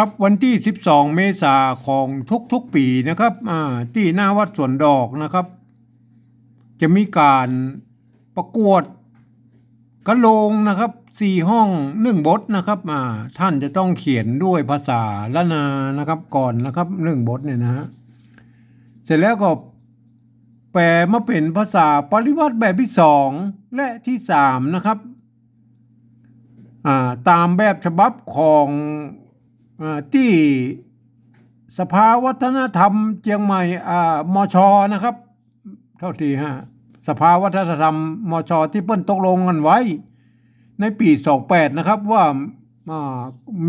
ครับวันที่ 12 เมษาของทุกๆปีนะครับที่หน้าวัดสวนดอกนะครับ จะมีการประกวดกระโลงนะครับสี่ห้องหนึ่งบทนะครับอ่าท่านจะต้องเขียนด้วยภาษาละนานะครับก่อนนะครับหนึ่งบทเนี่ยนะฮะเสร็จแล้วก็แปลมาเป็นภาษาปริวัติแบบที่สองและที่สามนะครับอ่าตามแบบฉบับของ ที่สภาวัฒนธรรมเชียงใหม่อ่ามชนะครับ เท่าที่ฮะสภาวัฒนธรรมมชที่เปิ้นตกลงกันไว้ ในปี28นะครับว่าอ่า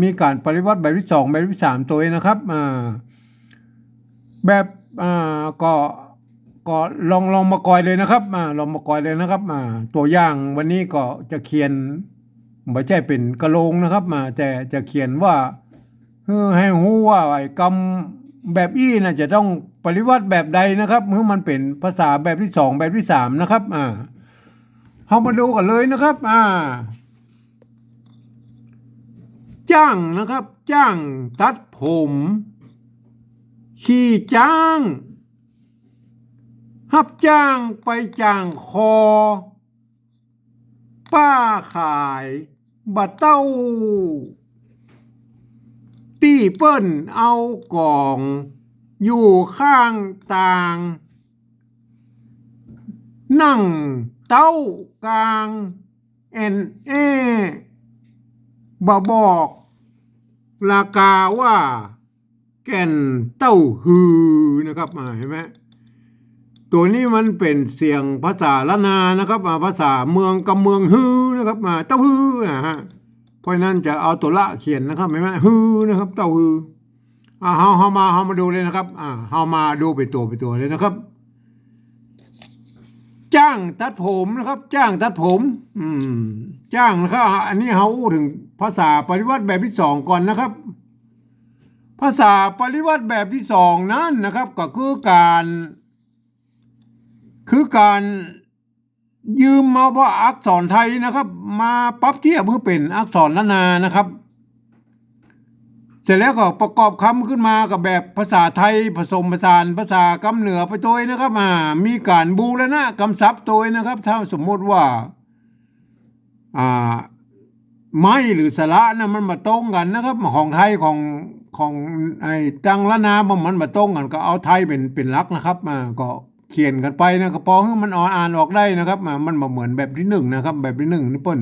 มีการปฏิวัติแบบที่สองแบบที่สามตัวนะครับอ่าแบบอ่าก็ก็ลองลองมากอยเลยนะครับอ่าลองมากอยเลยนะครับอ่าตัวอย่างวันนี้ก็จะเขียนไม่ใช่เป็นกระโลงนะครับมาแต่จะเขียนว่า คือให้รู้ว่าไอ้กรรมแบบอี้น่ะจะต้องปฏิวัติแบบใดนะครับเมื่อมันเป็นภาษาแบบที่สองแบบที่สามนะครับ อ่าเรามาดูกันเลยนะครับ อ่า จ้างนะครับ จ้างตัดผม ขี่จ้างรับจ้างไปจ้างคอ ป้าขายบะเต้า ตีเปิ้นเอากล่อง อยู่ข้างต่าง นั่งเต้ากลาง แอนเอบบอกลากาว่า แก่นเต้าฮือนะครับมาเห็นไหมตัวนี้มันเป็นเสียงภาษาละนานะครับอ่าภาษาเมืองกับเมืองฮือนะครับมาเต้าฮือนะฮะ เพราะฉะนั้นจะเอาตัวละเขียนนะครับเห็นไหมฮือนะครับเต้าฮืออ่าเฮาเฮามาเฮามาดูเลยนะครับอ่าเฮามาดูไปตัวไปตัวเลยนะครับ จ้างตัดผมนะครับ จ้างตัดผม อืม จ้างนะครับอันนี้เฮาอู้ถึงภาษาปฏิวัติแบบที่สองก่อนนะครับ ภาษาปฏิวัติแบบที่สองนั้นนะครับ ก็คือการ คือการ ยืมมาว่าอักษรไทยนะครับ มาปรับเทียบเพื่อเป็นอักษรละนานะครับ เสร็จแล้วก็ประกอบคำขึ้นมากับแบบภาษาไทยผสมผสานภาษากำเหนือไปตัวนะครับมามีการบูรณะกำซับตัวนะครับ ถ้าสมมติว่าอ่าไม้หรือสระนะมันมาตรงกันนะครับ ของไทยของของไอ้ตังละนามันมันมาตรงกันก็เอาไทยเป็นเป็นหลักนะครับมาก็ เขียนกันไปนะก็พอให้มันอ่อนอ่านออกได้นะครับมันมาเหมือนแบบที่หนึ่งนะครับ แบบที่หนึ่งนี่เปิ้น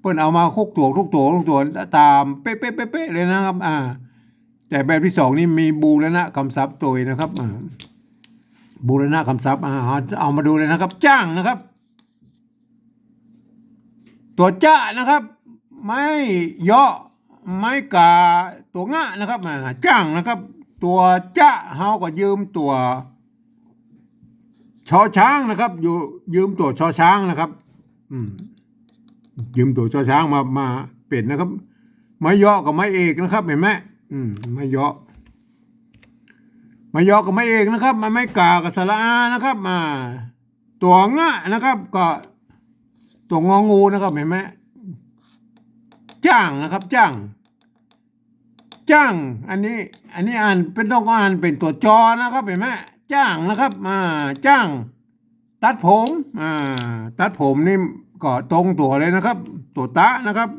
เปิ้นเอามาคุกตัวทุกตัวทุกตัวตามเป๊ะเป๊ะเป๊ะเลยนะครับ อ่า แต่แบบที่สองนี่มีบูรณะคำศัพท์ตัวนะครับอ่าบูรณะคำศัพท์อ่าเอามาดูเลยนะครับ จ้างนะครับ ตัวจ้านะครับ ไม่ยาะไม่กาตัวงะนะครับอ่าจ้างนะครับ ตัวจ้าเฮาก็ยืมตัว ชอช้างนะครับ อยู่ยืมตัวชอช้างนะครับ อืม ยืมตัวชอช้างมามาเปลี่ยนนะครับ ไม้ยาะกับไม้เอกนะครับ เห็นไหมอืมไม้ยาะไม้ยาะกับไม้เอกนะครับไม้กากับสระอานะครับ มา ตัวงะนะครับ ก็ตัวงองูนะครับเห็นไหมจ้างนะครับจ้างจ้าง อันนี้ อันนี้อ่านเป็นต้องอ่านเป็นตัวจอนะครับเห็นไหม จ้างนะครับอ่าจ้าง ตัดผมอ่าตัดผมนี่ก็ตรงตัวเลยนะครับ ตัวตะนะครับ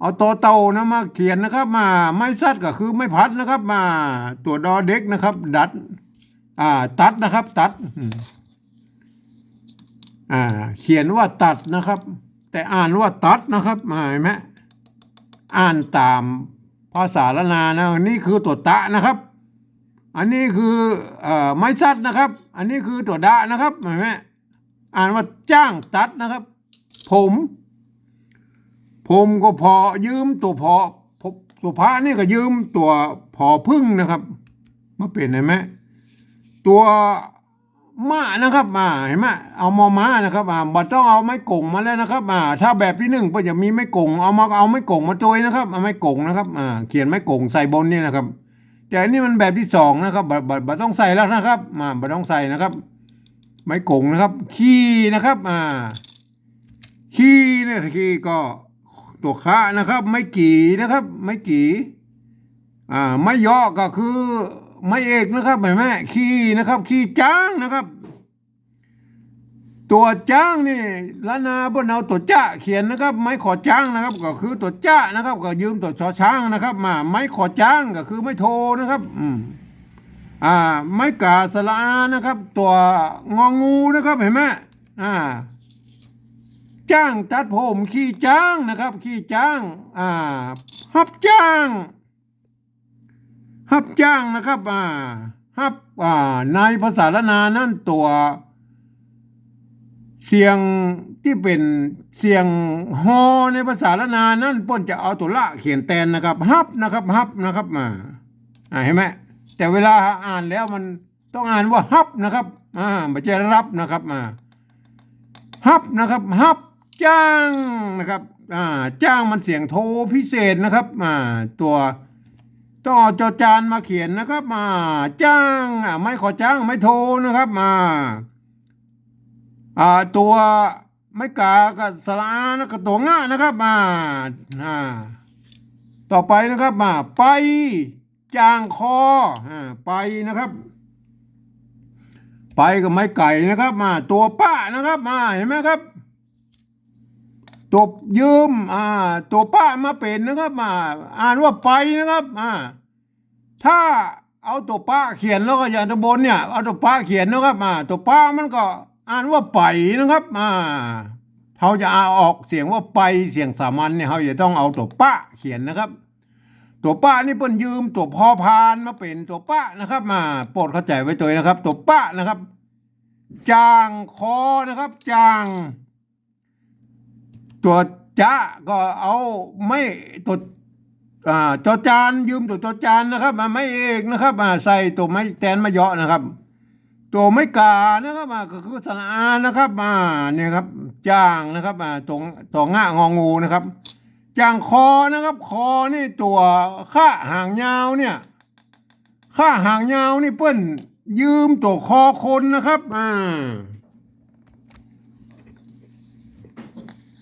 เอาตัวเต่านะมาเขียนนะครับ มาไม่ซัดก็คือไม่พัดนะครับ มาตัวดอเด็กนะครับ ดัด อ่า ตัดนะครับ ตัดอ่า เขียนว่าตัดนะครับ แต่อ่านว่าตัดนะครับหมาเห็นไหมอ่านตามภาษาละนานะนี่คือตัวตะนะครับ อันนี้คืออไม้ซัดนะครับ อันนี้คือตัวดะนะครับเห็นไหมอ่านว่าจ้างตัดนะครับ ผม ผมก็พอยืมตัวพอพตัวพระนี่ก็ยืมตัวพอพึ่งนะครับมาเปลี่ยนเห็นไหมตัวม้านะครับมาเห็นไหมเอามอม้านะครับอ่าบัดต้องเอาไม้กงมาแล้วนะครับอ่าถ้าแบบที่หนึ่งก็จะมีไม้กงเอามาเอาไม้กงมาตัวนะครับเอาไม้กงนะครับอ่าเขียนไม้กงใส่บนนี่นะครับ แต่อันนี้มันแบบที่สองนะครับบับับัต้องใส่แล้วนะครับมาบัต้องใส่นะครับ ไม้กงนะครับ ขี้นะครับอ่าขี้เนี่ยขี้ก็ตัวคะนะครับ ไม่กี่นะครับ ไม่กี่อ่าไม่ย่อก็คือไม่เอกนะครับแม่แม่ขี้นะครับ ขี้จ้างนะครับ ตัวจ้างนี่ละนนาบนเอาตัวจ้าเขียนนะครับ ไม้ขอจ้างนะครับ ก็คือตัวจ้านะครับ ก็ยืมตัวชอช้างนะครับ มาไม้ขอจ้างก็คือไม่โทรนะครับ อืมอ่า ไม้กาสละอานะครับ ตัวงองูนะครับเห็นไหมอ่า จ้างตัดผมขี้จ้างนะครับ ขี้จ้าง อ่าฮับจ้างฮับจ้างนะครับ อ่าฮับอ่าในภาษาละนานั่นตัว เสียงที่เป็นเสียงฮอในภาษาละนานั่นป้นจะเอาตัวละเขียนแตนนะครับฮับนะครับฮับนะครับมาอ่าเห็นไหมแต่เวลาอ่านแล้วมันต้องอ่านว่าฮับนะครับอ่าไม่ใช่รับนะครับมาฮับนะครับฮับจ้างนะครับอ่าจ้างมันเสียงโทพิเศษนะครับอ่าตัวต้องเอาจอจานมาเขียนนะครับมาจ้างอ่าไม่ขอจ้างไม่โทนะครับมา อ่าตัวไม่กากับสลานะกับตัวง่านะครับมาอ่าต่อไปนะครับมาไปจางคออ่าไปนะครับ ไปกับไม้ไก่นะครับ มาตัวป้านะครับมาเห็นไหมครับตัวยืมอ่าตัวป้ามาเป็นนะครับมา อ่านว่าไปนะครับอ่าถ้าเอาตัวป้าเขียนแล้วก็อย่างตะบนเนี่ยเอาตัวป้าเขียนนะครับมาตัวป้ามันก็ อ่านว่าไปนะครับอ่าเขาจะเอาออกเสียงว่าไปเสียงสามัญเนี่ยเขาจะต้องเอาตัวป้าเขียนนะครับ ตัวป้านี่เปิ้นยืมตัวพอพานมาเป็นตัวป้านะครับ มาโปรดเข้าใจไว้ตัวนะครับ ตัวป้านะครับ จางคอนะครับ จาง ตัวจ้าก็เอาไม่ตัวอ่าจอจานยืมตัวจอจานนะครับ มาไม่เอกนะครับมาใส่ตัวไม้แตนมาเยาะนะครับ ตัวไม่กานะครับมาก็คือสรานะครับมาเนี่ยครับจ้างนะครับมาตรงตัวง่างองูนะครับจ้างคอนะครับคอนี่ตัวข้าหางยาวเนี่ยข้าหางยาวนี่เปิ้นยืมตัวคอคนนะครับอ่า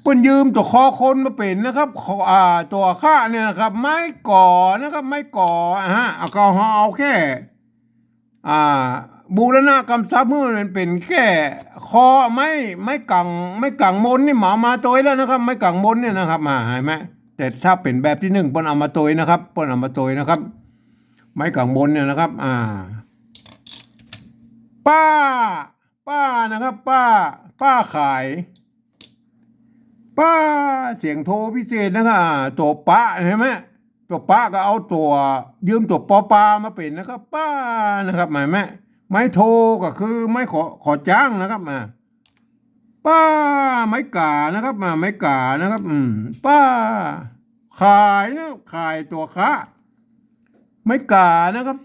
เปิ้นยืมตัวคอคนมาเป็นนะครับอ่าตัวข้าเนี่ยนะครับ ไม้ก่อนะครับ ไม้ก่อฮะเอาก็เอาแค่ อ่า บูรณะกำซับเมื่อมันเป็นแค่คอไม่ไม่กังไม่กังมนนี่หมามาโตยแล้วนะครับ ไม่กังมนเนี่ยนะครับมาเห็นไหมแต่ถ้าเป็นแบบที่หนึ่งปนเอามาโตยนะครับปนเอามาโตยนะครับ ไม่กังมนเนี่ยนะครับ อ่า ป้า ป้านะครับ ป้า ป้าขาย ป้าเสียงโทรพิเศษนะครับตัวป้าเห็นไหมตัวป้าก็เอาตัว ยืมตัวปอปามาเป็นนะครับ ป้านะครับหมายไหม ไม้โทรก็คือไม้ขอขอจ้างนะครับมาป้าไม้กานะครับมาไม้กานะครับ อืมป้า ขายนะขายตัวค้าไม้กานะครับ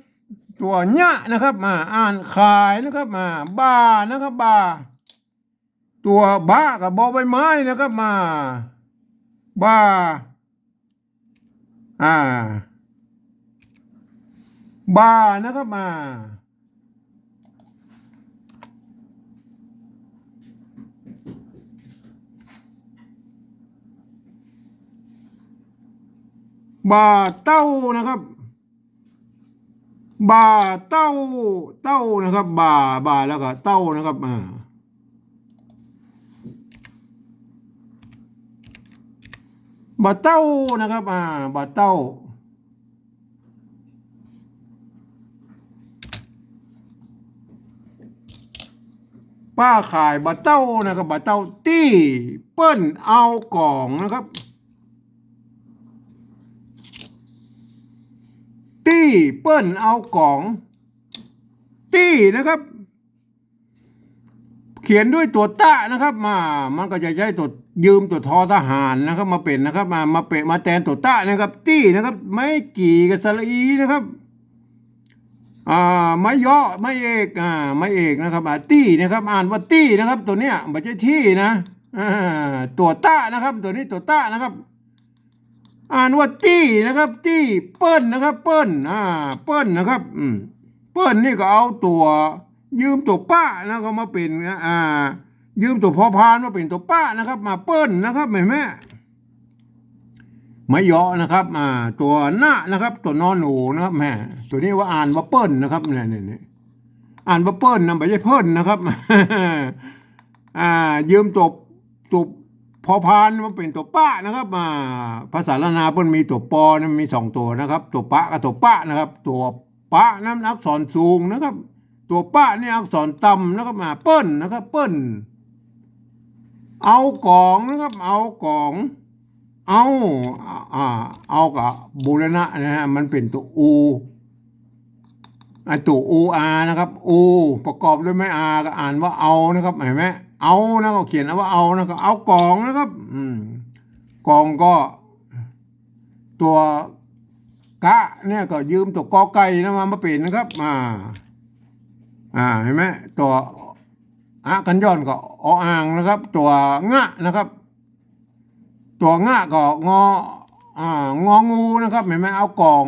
ตัวเนี้ยนะครับ มา อ่านขายนะครับ มาบ้านะครับบ้าตัวบ้ากับบอใบไม้นะครับมา บ้า อ่า บ้านะครับมา บาเต้านะครับ บาเต้า เต้านะครับ บาบาแล้วก็เต้านะครับอ่าบะเต้านะครับ อ่าบะเต้า ป้าขายบะเต้านะครับบะเต้าตี้เปิ้นเอากล่องนะครับ ตี้เปิ้นเอากล่อง ตี้นะครับ เขียนด้วยตัวตะนะครับ มา มันก็จะใช้ตัวยืมตัวทอทหารนะครับ มาเป็นนะครับ มามาเป็นมาแทนตัวตะนะครับ ตี้นะครับ ไม่กี่กับสระอีนะครับอ่าไม่ย่อไม่เอกอ่าไม่เอกนะครับอ่าตี้นะครับ อ่านว่าตี้นะครับ ตัวเนี้ยไม่ใช่ที่นะอ่าตัวตะนะครับ ตัวนี้ตัวตะนะครับ อ่านว่าตี้นะครับ ตี้เปิ้ลนะครับ เปิ้ลอ่าเปิ้ลนะครับอืมเปิ้ลนี่ก็เอาตัว ยืมตัวป้านะก็มาเป็นอ่า ยืมตัวพอพานมาเป็นตัวป้านะครับ มาเปิ้ลนะครับแม่แม่ไม้เยาะนะครับอ่าตัวหน้านะครับ ตัวนอนหนูนะครับแม่ตัวนี้ว่าอ่านว่าเปิ้ลนะครับนี่ยเนี่ยเนี่ยอ่านว่าเปิ้ลนะไม่ใช่เพิ่นนะครับ อ่า ยืมตัวตัว พอพานมาเป็นตัวป้านะครับอ่าภาษาละนาเปิ้นมีตัวปอนะมีสองตัวนะครับ ตัวปะกับตัวป้านะครับ ตัวปะน้ำอักษรสูงนะครับ ตัวป้านี่อักษรต่ำนะครับมาเปิ้ลนะครับ เปิ้ลเอากองนะครับ เอากองเอาอ่าเอากับบูรณะนะฮะมันเป็นตัวอูไอตัวอูอานะครับอูประกอบด้วยไม้อาก็อ่านว่าเอานะครับเห็นไหม เอานะก็เขียนว่าเอานะครับเอากองนะครับอืมกองก็ ตัวกะเนี่ยก็ยืมตัวกอไก่นะมามาเป็นนะครับ อ่า อ่าเห็นไหมตัวอะกันย้อนก็ออ่างนะครับ ตัวงะนะครับ ตัวงะก็งออ่างองูนะครับเห็นไหมเอากล่อง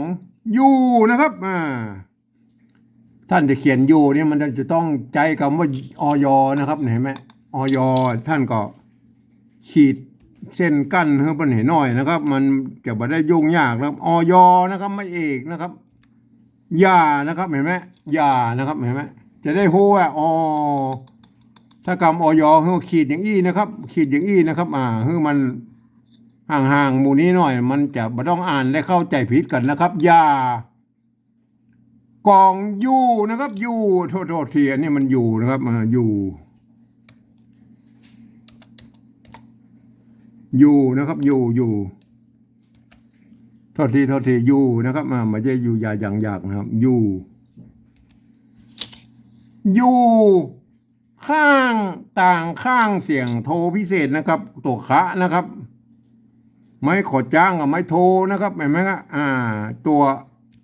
ยูนะครับอ่าท่านจะเขียนยูเนี่ยมันจะต้องใจคำว่าออยนะครับเห็นไหม ออยท่านก็ขีดเส้นกั้นเพื่อปัญหาหน่อยนะครับ มันจะไม่ได้ยุ่งยากนะครับออยนะครับไม่เอกนะครับยานะครับเห็นไหมยานะครับเห็นไหมจะได้รู้ว่าอ๋อถ้ากรรมออยเฮือขีดอย่างอี้นะครับ ขีดอย่างอี้นะครับ อ่าเฮือมันห่างๆหมู่นี้หน่อย มันจะไม่ต้องอ่านและเข้าใจผิดกันนะครับยากองยูนะครับยูโทษโทษทีอันนี้มันอยู่นะครับอ่า อยูยูนะครับ อยู่อยูโทษทีโทษทีอยู่นะครับมาไม่ใช่ยูยาอย่างยากนะครับ อยู่ อยู่ ข้างต่างข้างเสียงโทพิเศษนะครับ ตัวคะนะครับ ไม้ขอจ้างกับไม้โทนะครับเห็นไหมครับอ่า ตัว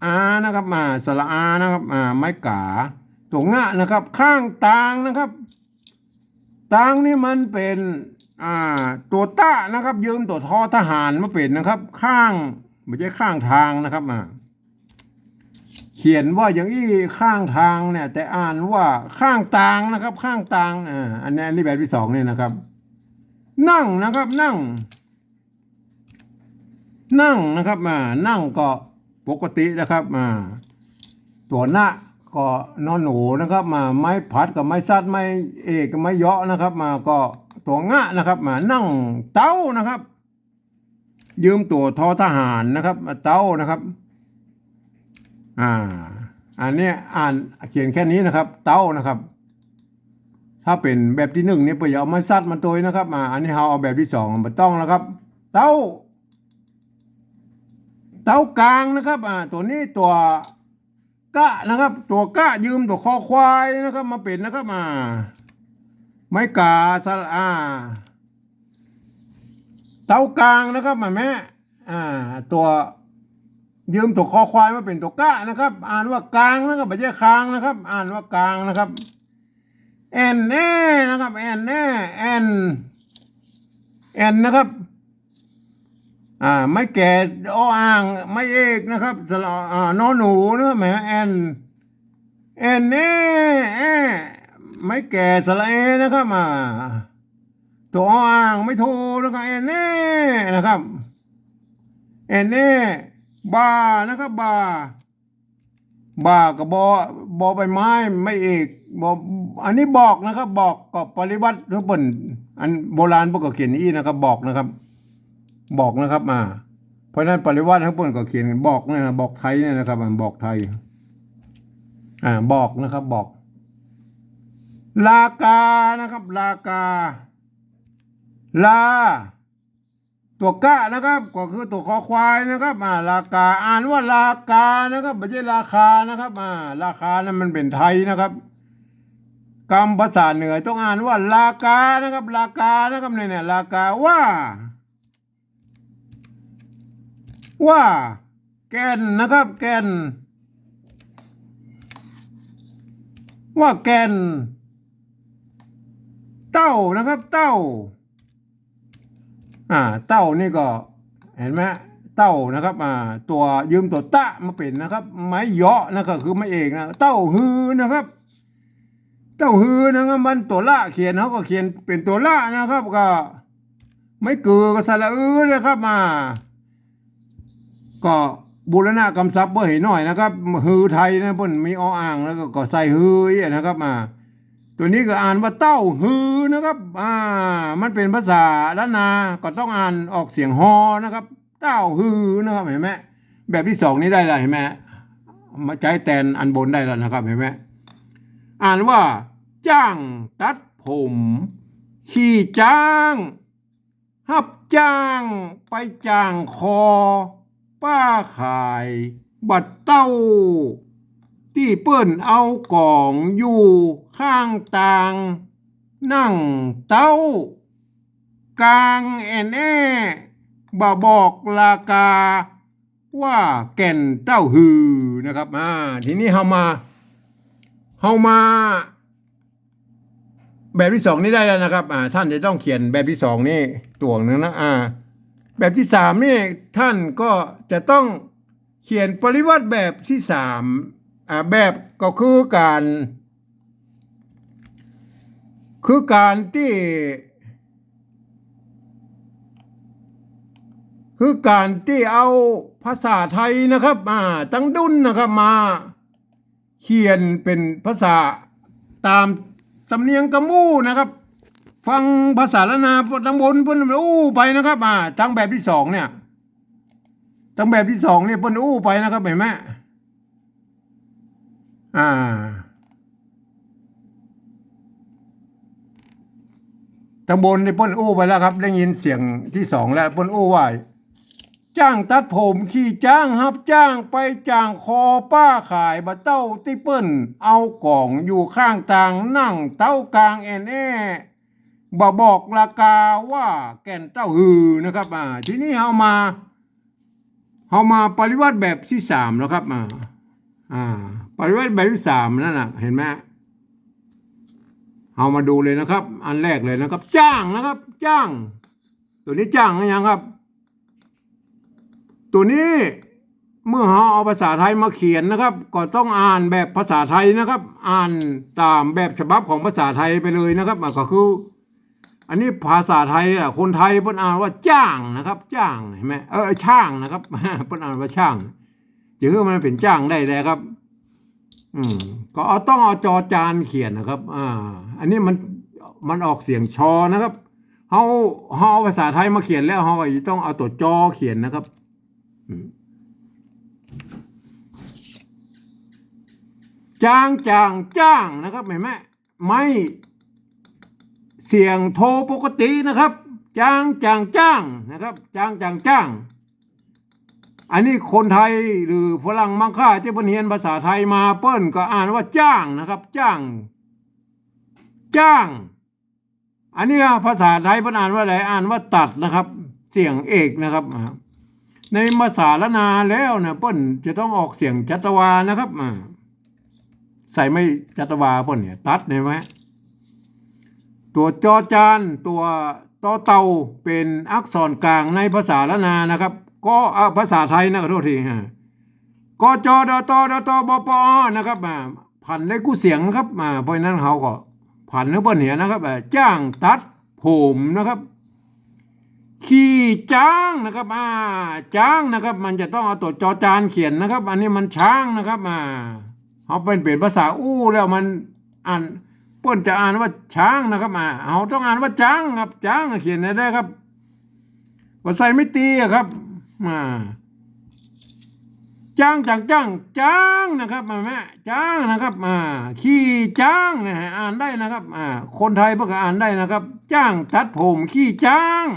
อานะครับมาสระอานะครับอ่าไม้กาตัวงะนะครับ ข้างต่างนะครับต่างนี่มันเป็น อ่าตัวต้านะครับ ยืมตัวทอทหารมาเป็นนะครับ ข้างไม่ใช่ข้างทางนะครับอ่าเขียนว่าอย่างอี้ข้างทางเนี่ย แต่อ่านว่าข้างตางนะครับ ข้างตางอ่าอันนี้อันนี้แบบที่สองเนี่ยนะครับ นั่งนะครับนั่ง นั่งนะครับมานั่งก็ปกตินะครับมาตัวหน้าก็นอนหนูนะครับ มาไม้พัดกับไม้ซัดไม้เอกกับไม้เยาะนะครับ มาก็ ตัวงะนะครับมานั่งเต้านะครับ ยืมตัวทอทหารนะครับมาเต้านะครับ อ่า อันนี้อ่านเขียนแค่นี้นะครับ เต้านะครับ ถ้าเป็นแบบที่หนึ่งเนี่ยไปเอาไม้ซัดมาตัวนะครับมาอันนี้เราเอาแบบที่สองมาต้องแล้วครับ เต้า เต้ากลางนะครับอ่าตัวนี้ตัวกะนะครับ ตัวกะยืมตัวคอควายนะครับ มาเป็นนะครับอ่า ไม้กาสลอ่าเต้ากลางนะครับมาแม่อ่า ตัวยืมตัวคอควายมาเป็นตัวกะนะครับ อ่านว่ากลางนะครับไม่ใช่คางนะครับ อ่านว่ากลางนะครับแอนแน่นะครับแอนแน่แอนแอนนะครับ อ่า ไม่แก่อ้ออ่างไม่เอกนะครับสระอ่านอหนูนะครับแหมแอนแอนเน่แอ ไม่แก่สระเอนะครับอ่าตัวอ่างไม่โทนะครับแอนเน่นะครับแอนเน่บานะครับบาบากับบอบอใบไม้ไม่เอกบออันนี้บอกนะครับ บอกกับปริวัติทุกคนอันโบราณพวกก็เขียนอี้นะครับ บอกนะครับ บอกนะครับมา เพราะฉะนั้นปริวัติทั้งปวงก็เขียนบอกนะบอกไทยเนี่ยนะครับอ่าบอกไทย อ่าบอกนะครับบอก ลากานะครับ ลากา ลา ตัวกะนะครับ ก็คือตัวคอควายนะครับอ่าลากา อ่านว่าลากานะครับไม่ใช่ราคานะครับอ่าราคานั้นมันเป็นไทยนะครับกรรมภาษาเหนือต้องอ่านว่าลากานะครับ ลากานะครับเนี่ยเนี่ยลากาว่า ว่า แกนนะครับ แกนว่าแกน เต้านะครับเต้าอ่าเต้านี่ก็เห็นไหมเต้านะครับอ่าตัวยืมตัวตะมาเป็นนะครับ ไม้เยาะนะครับคือไม้เอกนะเต้าฮือนะครับ เต้าฮือนะครับมันตัวละเขียนเขาก็เขียนเป็นตัวละนะครับ ก็ ไม่เกือก็สระอือนะครับมา ก็บูรณะกำซับเพื่อให้หน่อยนะครับฮือไทยนะเพิ่นมีออ่างแล้วก็ใส่ฮือนะครับมา ตัวนี้ก็อ่านว่าเต้าฮือนะครับอ่ามันเป็นภาษาล้านนาก็ต้องอ่านออกเสียงฮอนะครับ เต้าฮือนะครับเห็นไหมแบบที่สองนี้ได้ล้วเห็นไหมมาใช้แตนอันบนได้แล้วนะครับเห็นไหมอ่านว่า จ้างตัดผม ขี่จ้างหับจ้างไปจ้างคอ ป้าขาย บัดเต้า ที่เปิ้นเอากล่องอยู่ข้างต่าง นั่งเต้ากลางแอนแอบาบอกราคาว่าแก่นเต้าฮือนะครับอ่าทีนี้เฮามาเฮามา แบบที่สองนี่ได้แล้วนะครับอ่าท่านจะต้องเขียนแบบที่สองนี่ตัวหนึ่งนะอ่าแบบที่สามนี่ท่านก็จะต้องเขียนปริวัติแบบที่สาม แบบก็คือการ คือการที่ คือการที่เอาภาษาไทยนะครับอ่าตั้งดุนนะครับมาเขียนเป็นภาษาตามสำเนียงกระมู่นะครับ ฟังภาษาละนาตั้งบนเพิ่นอู้ไปนะครับอ่าตั้งแบบที่สองเนี่ยตั้งแบบที่สองเนี่ยเพิ่นอู้ไปนะครับเห็นไหม อ่าตั้งบนเนี่ยเพิ่นอู้ไปแล้วครับ ได้ยินเสียงที่สองแล้วเพิ่นอู้ว่าจ้างตัดผมขี่จ้างฮับจ้างไปจ้างคอป้าขายบะเต้าติเปิ้น เอากล่องอยู่ข้างต่างนั่งเต้ากลางแอนแอบะบอกราคาว่าแก่นเต้าฮือนะครับอ่าทีนี้เฮามาเฮามาปริวัติแบบที่สามแล้วครับอ่าอ่า ปริวัติแบบที่สามนั่นน่ะ เห็นไหมเฮามาดูเลยนะครับ อันแรกเลยนะครับ จ้างนะครับ จ้าง ตัวนี้จ้างหรือยังครับ ตัวนี้เมื่อเราเอาภาษาไทยมาเขียนนะครับ ก็ต้องอ่านแบบภาษาไทยนะครับ อ่านตามแบบฉบับของภาษาไทยไปเลยนะครับก็คือ อันนี้ภาษาไทยอะคนไทยเพิ่นอ่านว่าจ้างนะครับ จ้างเห็นไหมเออช่างนะครับเพิ่นอ่านว่าช่างจะคือมันเป็นจ้างได้เลยครับ อืมก็เอาต้องเอาจอจานเขียนนะครับ อ่า อันนี้มันมันออกเสียงชอนะครับเฮาเฮาเอภาษาไทยมาเขียนแล้วเฮาต้องเอาตัวจอเขียนนะครับจ้างจ้างจ้างนะครับเห็นไหมไม่เสียงโทรปกตินะครับ จ้างจ้างจ้างนะครับ จ้างจ้างจ้าง อันนี้คนไทยหรือฝรั่งมังค่าที่เพิ่นเรียนภาษาไทยมาเปิ้นก็อ่านว่าจ้างนะครับ จ้าง จ้าง อันนี้ภาษาไทยเพิ่นอ่านว่าอะไรอ่านว่าตัดนะครับ เสียงเอกนะครับ ในภาษาละนาแล้วเนี่ยเปิ้นจะต้องออกเสียงจัตวานะครับอ่าใส่ไม่จัตวาเปิ้นเนี่ย ตัดเห็นไหมตัวจอจานตัวต่อเตาเป็นอักษรกลางในภาษาละนานะครับ ก็ภาษาไทยนะขอโทษทีฮะก็จอดอตดอตอบปอนะครับอ่าผันเลขกู้เสียงครับอ่าเพราะนั้นเขาก็ผันเนื้อเปิ้นเนี่ยนะครับจ้างตัดผมนะครับขี่จ้างนะครับอ่าจ้างนะครับ มันจะต้องเอาตัวจอจานเขียนนะครับ อันนี้มันช้างนะครับอ่าเขาเป็นเป็นภาษาอู้แล้วมันอ่านเปิ้นจะอ่านว่าช้างนะครับอ่าเขาต้องอ่านว่าจ้างครับจ้างเขียนได้ครับว่าใส่ไม่ตีครับ อ่าจ้างจากจ้างจ้างนะครับมาแม่จ้างนะครับอ่าขี่จ้างนะฮะอ่านได้นะครับอ่าคนไทยเพิ่งอ่านได้นะครับ จ้างตัดผมขี่จ้าง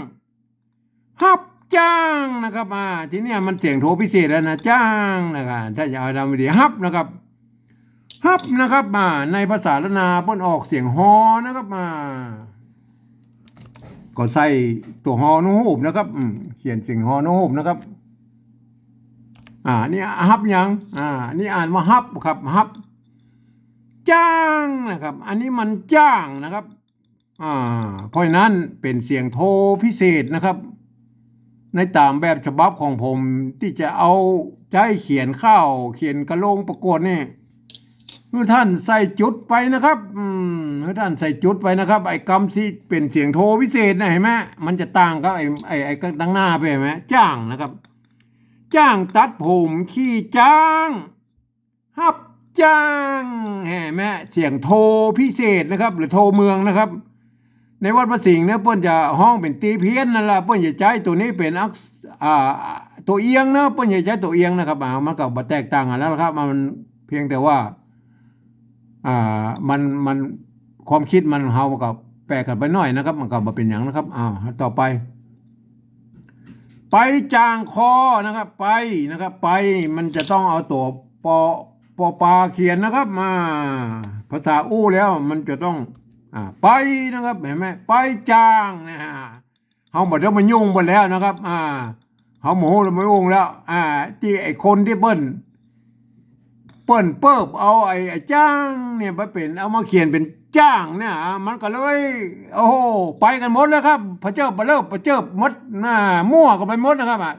ฮับจ้างนะครับอ่าทีเนี้ยมันเสียงโทพิเศษแล้วนะจ้างนะครับถ้าจะเอาดำดีฮับนะครับฮับนะครับอ่าในภาษาละนาเพิ่นออกเสียงฮอนะครับอ่า ก็ใส่ตัวฮอนูหูบนะครับเขียนเสียงฮอนูหูบนะครับ อ่านี่ฮับยัง อ่า นี่อ่านว่าฮับครับฮับ จ้างนะครับ อันนี้มันจ้างนะครับ อ่า เพราะฉะนั้นเป็นเสียงโทพิเศษนะครับ ในตามแบบฉบับของผมที่จะเอาใจเขียนข้าว เขียนกระโลงประกวดนี่ เมื่อท่านใส่จุดไปนะครับอืมเมื่อท่านใส่จุดไปนะครับ ไอ้กำที่เป็นเสียงโทพิเศษนะเห็นไหมมันจะต่างกับไอ้ไอ้ไอ้ตั้งหน้าไปเห็นไหมจ้างนะครับ จ้างตัดผมขี้จ้างฮับจ้างแหมแม่เสียงโทรพิเศษนะครับ หรือโทรเมืองนะครับ ในวัดพระสิงห์เนี่ยเปิ้นจะห้องเป็นตีเพี้ยนนั่นแหละเปิ้นจะใช้ตัวนี้เป็นอักอ่าตัวเอียงนะเปิ้นจะใช้ตัวเอียงนะครับอ่ามันก็บแตกต่างกันแล้วครับ มันเพียงแต่ว่า อ่ามันมันความคิดมันเฮามันก็แปลกกันไปหน่อยนะครับ มันก็บ่เป็นหยังนะครับอ้าวต่อไป ไปจางคอนะครับ ไปนะครับ ไปมันจะต้องเอาตัวปอปอปลาเขียนนะครับ มา ภาษาอู้แล้วมันจะต้องอ่าไปนะครับเห็นไหมไปจางนะฮะเฮาบ่ได้วมายุ่งหมดแล้วนะครับ อ่าเฮาโมโหแล้วไม่ยุ่งแล้ว อ่า ที่ไอ้คนที่เปิ้น ปิ้นเปิบเอาไอ้จ้างเนี่ยไปเป็นเอามาเขียนเป็นจ้างเนี่ยอะมันก็เลย โอ้โหไปกันหมดแล้วครับพระเจ้าปะเลิบพระเจ้าหมดหน่ามั่วกันไปหมดนะครับอะ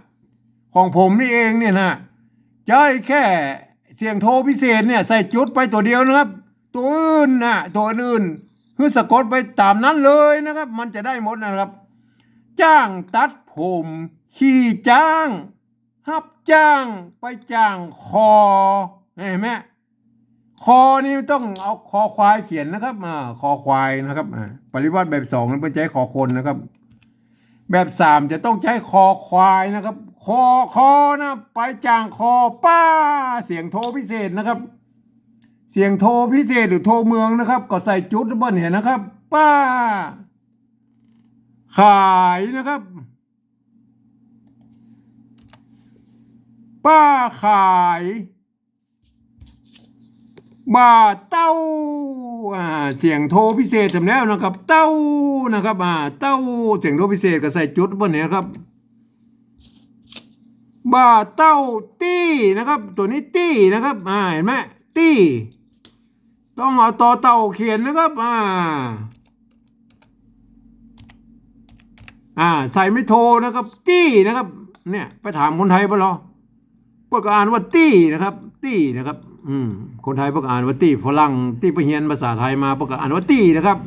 ของผมนี่เองเนี่ยนะใช้แค่เสียงโทรพิเศษเนี่ยใส่จุดไปตัวเดียวนะครับ ตัวอื่นนะตัวอื่นคือสะกดไปตามนั้นเลยนะครับ มันจะได้หมดนะครับ จ้างตัดผมขี่จ้างฮับจ้างไปจ้างคอ เห็นไหมคอนี่ต้องเอาคอควายเขียนนะครับอ่าคอควายนะครับอ่าปริวัติแบบสองนั้นเป็นใช้คอคนนะครับ แบบสามจะต้องใช้คอควายนะครับ คอคอนะ ไปจ้างคอป้า เสียงโทรพิเศษนะครับ เสียงโทรพิเศษหรือโทรเมืองนะครับ ก็ใส่จุดบิ้ลเห็นนะครับ ป้า ขายนะครับ ป้าขาย บาเต้าอ่าเสียงโทพิเศษทำแล้วนะครับ เต้านะครับอ่าเต้าเสียงโทพิเศษก็ใส่จุดบนนี้ครับบาเต้าตี้นะครับ ตัวนี้ตี้นะครับอ่าเห็นไหมตี้ต้องเอาต่อเต่าเขียนนะครับอ่าอ่าใส่ไม่โทนะครับ ตี้นะครับ เนี่ย ไปถามคนไทยปะหรอเพื่ออ่านว่าตี้นะครับ ตี้นะครับ อืมคนไทยพวกอ่านว่าตี้ฝรั่งตี้ไปเฮียนภาษาไทยมาพวกอ่านว่าตี้นะครับ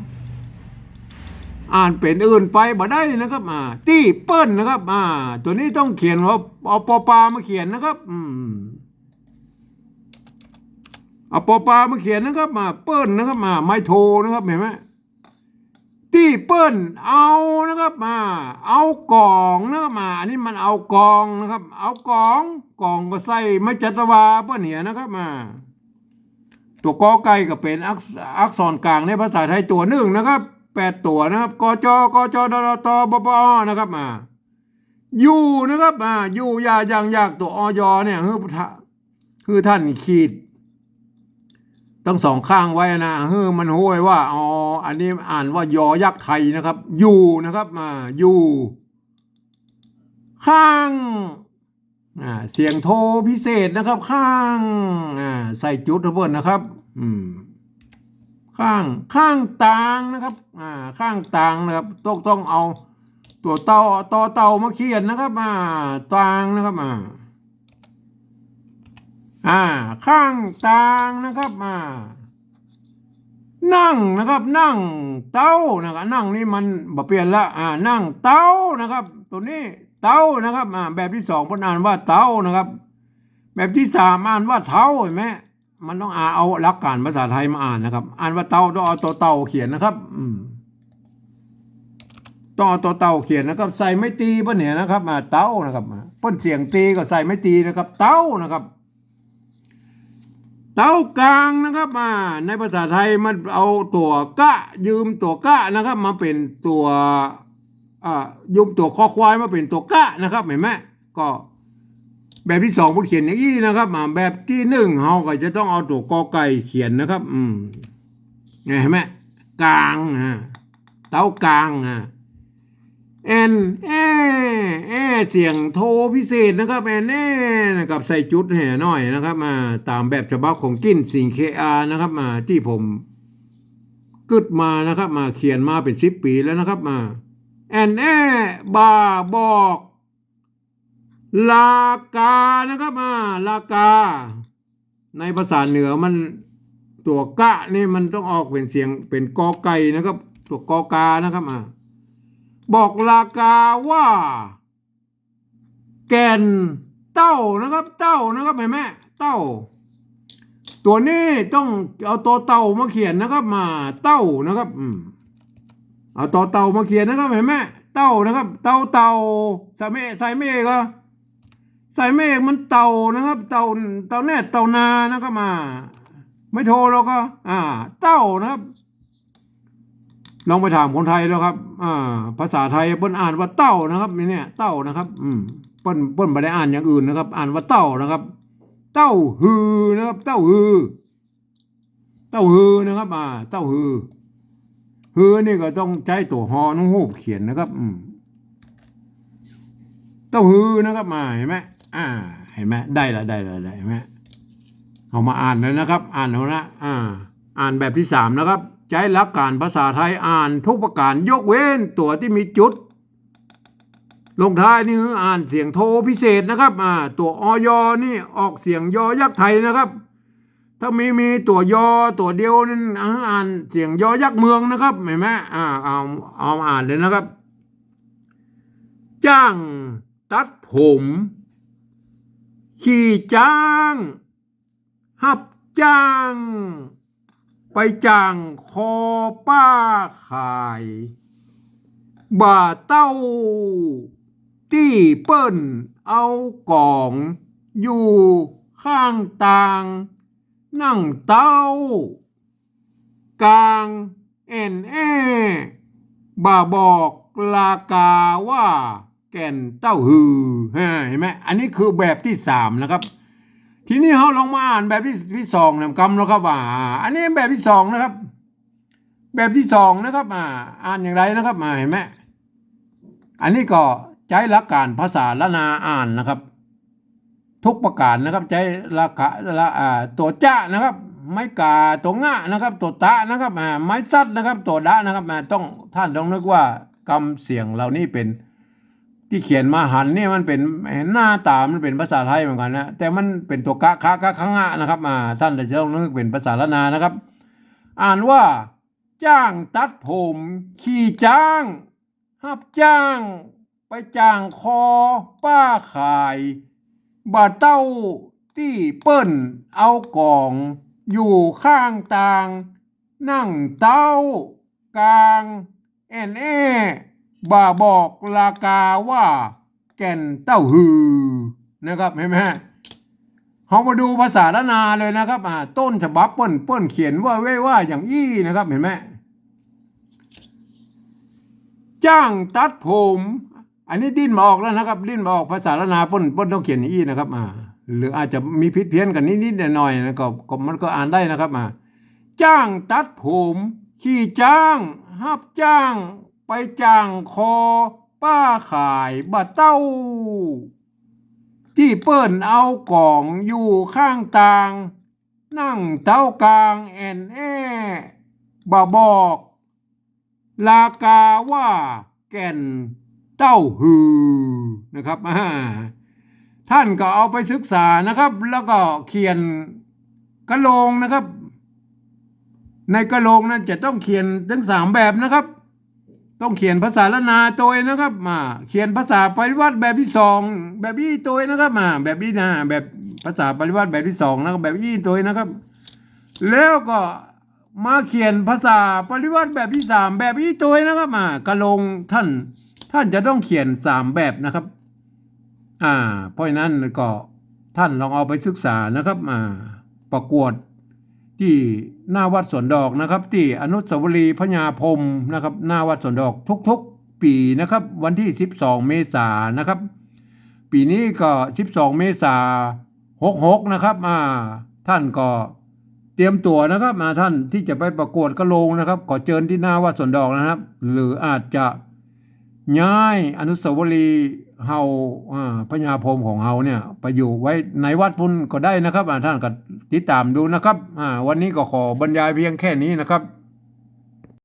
อ่านเป็นอื่นไปบ่ได้นะครับอ่าตี้เปิ้ลนะครับอ่าตัวนี้ต้องเขียนว่าเอาปอปลามาเขียนนะครับ อืมเอาปอปลามาเขียนนะครับมาเปิ้ลนะครับมาไมโทนะครับเห็นไหม ที่เปิ้ลเอานะครับมา เอากล่องนะครับมา อันนี้มันเอากล่องนะครับ เอากล่องกล่องก็ใส่ไม่จัตวาเปิ้ลเหียนะครับมา ตัวกอไก่ก็เป็นอักษรกลางในภาษาไทยตัวหนึ่งนะครับแปดตัวนะครับกจกจดดตบปอนะครับมาอยู่นะครับมาอยู่ยาอย่างยากตัวอยเนี่ยคือคือท่านขีด ต้องสองข้างไว้นะเฮ้อมันห้วยว่าอ๋ออันนี้อ่านว่ายอยักษ์ไทยนะครับอยู่นะครับมาอยู่ข้างอ่าเสียงโทรพิเศษนะครับ ข้างอ่าใส่จุดระเบิดนะครับอืมข้างข้างต่างนะครับอ่าข้างต่างนะครับต้องต้องเอา ตัวเต่าต่อเต่ามาเขียนนะครับอ่าต่างนะครับ อ่าข้างต่างนะครับอ่านั่งนะครับนั่งเต้านะครับนั่งนี่มันบ่เปลี่ยนละอ่านั่งเต้านะครับ ตัวนี้เต้านะครับอ่าแบบที่สองผมอ่านว่าเต้านะครับ แบบที่สามอ่านว่าเท้าเห็นไหมมันต้องอ่านเอาหลักการภาษาไทยมาอ่านนะครับ อ่านว่าเต้าต้องเอาตัวเต่าเขียนนะครับอืมต้องเอาตัวเต่าเขียนนะครับ ใส่ไม่ตีปะเนี่ยนะครับอ่าเต้านะครับอ่าเป้นเสียงตีก็ใส่ไม่ตีนะครับ เต้านะครับ เต้ากลางนะครับมาในภาษาไทยมันเอาตัวกะยืมตัวกะนะครับมาเป็นตัวยืมตัวคอควายมาเป็นตัวกะนะครับเห็นไหมก็แบบที่สองผมเขียนอย่างนี้นะครับมาแบบที่หนึ่งเราก็จะต้องเอาตัวกอไก่เขียนนะครับ อืมเห็นไหมกลางอะเต้ากลางอะ เอ็นเอเอเสียงโทรพิเศษนะครับเอ็นเอนะครับใส่จุดแห่หน่อยนะครับมาตามแบบฉบับของกินสิงเคอานะครับมาที่ผมกึดมานะครับ มาเขียนมาเป็นสิบปีแล้วนะครับมาแอนเอบาบอกลากานะครับมาลากา ในภาษาเหนือมันตัวกะนี่มันต้องออกเป็นเสียงเป็นกอไก่นะครับ ตัวกอกานะครับอ่า บอกลากาว่า แก่นเต้านะครับ เต้านะครับเห็นไหมเต้า ตัวนี้ต้องเอาตัวเต่ามาเขียนนะครับ มาเต้านะครับอืมเอาตัวเต่ามาเขียนนะครับเห็นไหมเต้านะครับ เต่าเต่าใส่เมฆใส่เมฆก็ใส่เมฆมันเต่านะครับ เต่าเต่าแน่เต่านานะครับมา ไม่โทรแล้วก็ อ่า เต้านะครับ ลองไปถามคนไทยแล้วครับอ่าภาษาไทยเปิ้นอ่านว่าเต้านะครับนี่เนี่ยเต้านะครับ อืมเปิ้นเปิ้นไม่ได้อ่านอย่างอื่นนะครับ อ่านว่าเต้านะครับ เต้าฮือนะครับ เต้าฮือ เต้าฮือนะครับ อ่า เต้าฮือฮือนี่ก็ต้องใช้ตัวฮอนุ่งหูบเขียนนะครับ อืมเต้าฮือนะครับมาเห็นไหมอ่า เห็นไหมได้ละได้ละได้เห็นไหมเอามาอ่านเลยนะครับ อ่านเอานะอ่า อ่านแบบที่สามนะครับ ใช้หลักการภาษาไทยอ่านทุกประการยกเว้นตัวที่มีจุด ลงท้ายนี่อ่านเสียงโทพิเศษนะครับอ่าตัวอยนี่ออกเสียงยอยักษ์ไทยนะครับ ถ้ามีมีตัวยอตัวเดียวนั่นอ่าอ่านเสียงยอยักษ์เมืองนะครับเห็นไหมอ่าเอาเอาอ่านเลยนะครับ จ้างตัดผม ขี่จ้าง หับจ้าง ไปจ้างคอป้าขาย บ่าเต้า ที่เปิ้นเอากล่อง อยู่ข้างต่าง นั่งเต้ากลางเอ็นแอบ่าบอกลากาว่าแก่นเต้าฮือเห็นไหมอันนี้คือแบบที่สามนะครับ ทีนี้เราลองมาอ่านแบบที่ที่สองนะกำแล้วครับว่า อันนี้แบบที่สองนะครับ แบบที่สองนะครับอ่าอ่านอย่างไรนะครับมาเห็นไหมอันนี้ก็ใช้หลักการภาษาละนาอ่านนะครับ ทุกประการนะครับ ใช้ละกะละอ่าตัวจ้านะครับ ไม้กาตัวง่านะครับ ตัวตะนะครับอ่าไม้ซัดนะครับ ตัวดะนะครับอ่าต้องท่านต้องนึกว่ากำเสียงเหล่านี้เป็น ที่เขียนมาหันเนี่ยมันเป็นหน้าตามันเป็นภาษาไทยเหมือนกันนะแต่มันเป็นตัวกะคะกะคะงะนะครับอ่าท่านจะต้องนึกเป็นภาษาละนานะครับ อ่านว่า จ้างตัดผม ขี่จ้างหับจ้าง ไปจ้างคอ ป้าขายบาเต้าที่เปิ้นเอากล่อง อยู่ข้างต่าง นั่งเต้ากลาง แอนแอ บาบอกลากาว่า แก่นเต้าฮือนะครับเห็นไหมฮะเรามาดูภาษาละนาเลยนะครับอ่าต้นฉบับเปิ้นเปิ้นเขียนว่าไว้ว่าอย่างอี้นะครับเห็นไหมจ้างตัดผม อันนี้ดิ้นมาออกแล้วนะครับ ดิ้นมาออกภาษาละนาเปิ้นเปิ้นต้องเขียนอย่างอี้นะครับอ่าหรืออาจจะมีผิดเพี้ยนกันนิดๆหน่อยๆนะก็ก็มันก็อ่านได้นะครับอ่าจ้างตัดผม ขี่จ้างหับจ้าง ไปจ้างคอ ป้าขายบะเต้า ที่เปิ้นเอากล่องอยู่ข้างต่าง นั่งเต้ากลางแอนแอบะบอก ลากาว่าแก่นเต้าฮือนะครับท่านก็เอาไปศึกษานะครับ แล้วก็เขียนกระโลงนะครับ ในกระโลกนั้นจะต้องเขียนทั้งสามแบบนะครับ ต้องเขียนภาษาละนาตัวนะครับมาเขียนภาษาปริวัติแบบที่สองแบบอี้ตัวนะครับมาแบบนี้นะแบบภาษาปริวัติแบบที่สองนะครับแบบอี้ตัวนะครับ แล้วก็มาเขียนภาษาปริวัติแบบที่สามแบบอี้ตัวนะครับมากระลงท่านท่านจะต้องเขียนสามแบบนะครับ อ่า เพราะนั้นก็ท่านลองเอาไปศึกษานะครับมาประกวด ที่หน้าวัดสวนดอกนะครับ ที่อนุสาวรีย์พญาพรมนะครับ หน้าวัดสวนดอกทุกๆ ปีนะครับ วันที่ 12 เมษายนนะครับ ปีนี้ก็ 12 เมษายน66 นะครับอ่าท่านก็เตรียมตัวนะครับมาท่านที่จะไปประกวดกระโลงนะครับขอเชิญที่หน้าวัดสวนดอกนะครับ หรืออาจจะย้ายอนุสาวรีย์ เฮาอ่าพญาพรมของเฮาเนี่ยไปอยู่ไว้ในวัดพุ่นก็ได้นะครับท่านก็ติดตามดูนะครับวันนี้ก็ขอบรรยายเพียงแค่นี้นะครับ